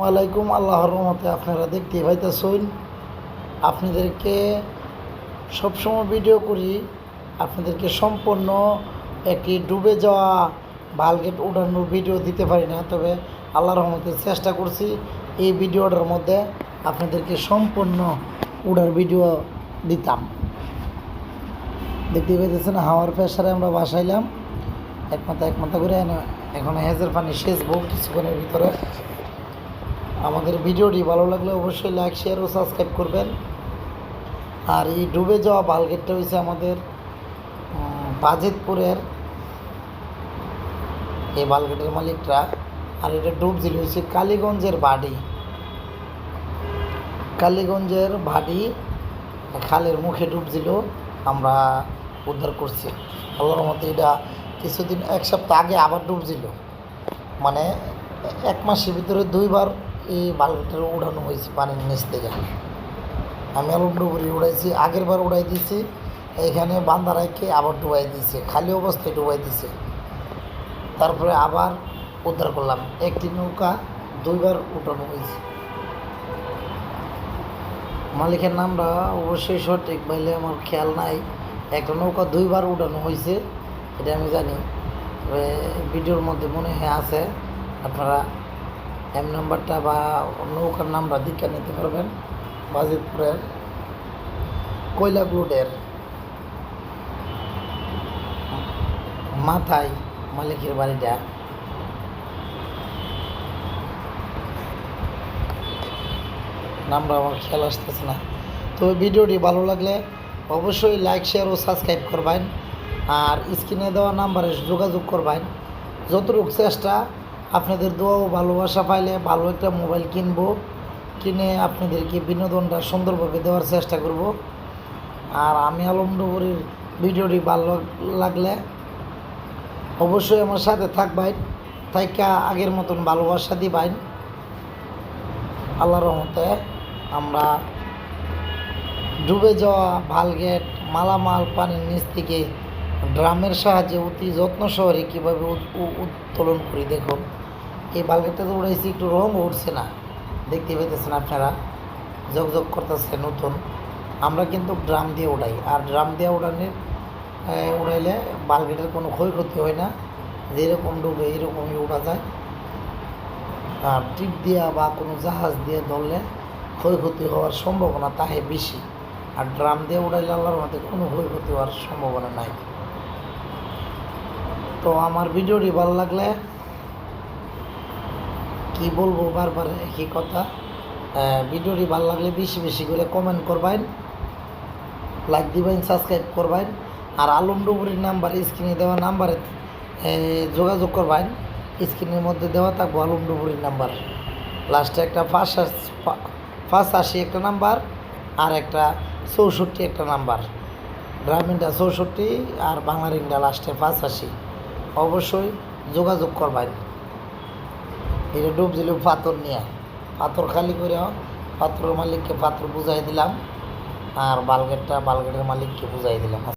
ওয়ালাইকুম আল্লাহর রহমতে আপনারা দেখতে পাইতেছেন। আপনাদেরকে সবসময় ভিডিও করি। আপনাদেরকে সম্পূর্ণ একটি ডুবে যাওয়া বালগেট উঠানোর ভিডিও দিতে পারি না, তবে আল্লাহর রহমতে চেষ্টা করছি এই ভিডিওটার মধ্যে আপনাদেরকে সম্পূর্ণ উড়ার ভিডিও দিতাম। দেখতে পাইতেছেন হাওয়ার প্রেশারে আমরা বাসাইলাম। এক মাথা এক মাথা করে এখন হেজের পানি সেচবো কিছুক্ষণের ভিতরে। আমাদের ভিডিওটি ভালো লাগলে অবশ্যই লাইক শেয়ার ও সাবস্ক্রাইব করবেন। আর এই ডুবে যাওয়া বালগেটটা হয়েছে আমাদের বাজেতপুরের এই বালগেটের মালিকরা আর এটা ডুবছিল হয়েছে কালীগঞ্জের বাড়ি। কালীগঞ্জের ভাডি খালের মুখে ডুবছিল আমরা উদ্ধার করছি। আল্লাহর মতে এটা কিছুদিন, এক সপ্তাহ আগে আবার ডুবছিল মানে এক মাসের ভিতরে দুইবার এই বাল্বটার উড়ানো হয়েছে পানির নিচ থেকে। আমি আলম ডুবুরি উড়াইছি, আগের বার উড়াই দিয়েছি এখানে বান্দা রাখে আবার ডুবাই দিয়েছে খালি অবস্থায় ডুবাই দিয়েছে তারপরে আবার উদ্ধার করলাম। একটি নৌকা দুইবার উঠানো হয়েছে। মালিকের নামটা অবশ্যই সঠিক পাইলে আমার খেয়াল নাই। একটা নৌকা দুইবার উঠানো হয়েছে, এটা আমি জানি। ভিডিওর মধ্যে মনে হয় আছে, আপনারা এম নাম্বারটা বা নৌকার নামটা দীক্ষা নিতে পারবেন। বাজিতপুরের গ্লুডের মাথায় মালিকের বাড়িটা। নামটা আমার খেয়াল আসতেছে না। তো ভিডিওটি ভালো লাগলে অবশ্যই লাইক শেয়ার ও সাবস্ক্রাইব করবেন। আর স্ক্রিনে দেওয়া নাম্বারে যোগাযোগ করবেন। যতটুকু চেষ্টা আপনাদের দোয়া ও ভালোবাসা পাইলে ভালো একটা মোবাইল কিনবো। কিনে আপনাদেরকে বিনোদনটা সুন্দরভাবে দেওয়ার চেষ্টা করব। আর আমি আলম আলমডুবুরির ভিডিওটি ভালো লাগলে অবশ্যই আমার সাথে থাকবেন। থাইকা আগের মতন ভালোবাসা দিবেন। আল্লাহর রহমতে আমরা ডুবে যাওয়া ভালগেট মালামাল পানির নিচ থেকে ড্রামের সাহায্যে অতি যত্ন সহরে কীভাবে উত- উত্তোলন করি দেখুন। এই বালগেটটা তো উড়াইছি একটু রং উঠছে না। দেখতে পেতেছেন আপনারা? জগজগ করতেছে নতুন। আমরা কিন্তু ড্রাম দিয়ে উড়াই। আর ড্রাম দিয়ে উড়ানোর উড়াইলে বালগেটের কোনো ক্ষয়ক্ষতি হয় না। যেরকম ডুবে এরকমই উড়া যায়। আর টিপ দিয়া বা কোনো জাহাজ দিয়ে ধরলে ক্ষয়ক্ষতি হওয়ার সম্ভাবনা তাহে বেশি। আর ড্রাম দিয়ে উড়াইলে আল্লাহর মধ্যে কোনো ক্ষয়ক্ষতি হওয়ার সম্ভাবনা নাই। তো আমার ভিডিওটি ভালো লাগলে কি বলব বারবার একই কথা। ভিডিওটি ভালো লাগলে বেশি বেশি করে কমেন্ট করবেন লাইক দিবেন সাবস্ক্রাইব করবেন, আর আলম ডুবুরির নাম্বার স্ক্রিনে দেওয়া নাম্বারে যোগাযোগ করবেন। স্ক্রিনের মধ্যে দেওয়া থাকব আলম ডুবুরির নাম্বার লাস্টে একটা ফার্স্ট ফার্স্ট আশি একটা নাম্বার আর একটা চৌষট্টি একটা নাম্বার গ্রামীণটা চৌষট্টি, আর বাংলা রিংটা লাস্টে পাঁচ আশি। অবশ্যই যোগাযোগ করবেন। এটা ডুবছিল পাথর নিয়ে। পাথর খালি করে পাথরের মালিককে পাথর বুঝাই দিলাম। আর বালগেটটা বালগেটের মালিককে বুঝাই দিলাম।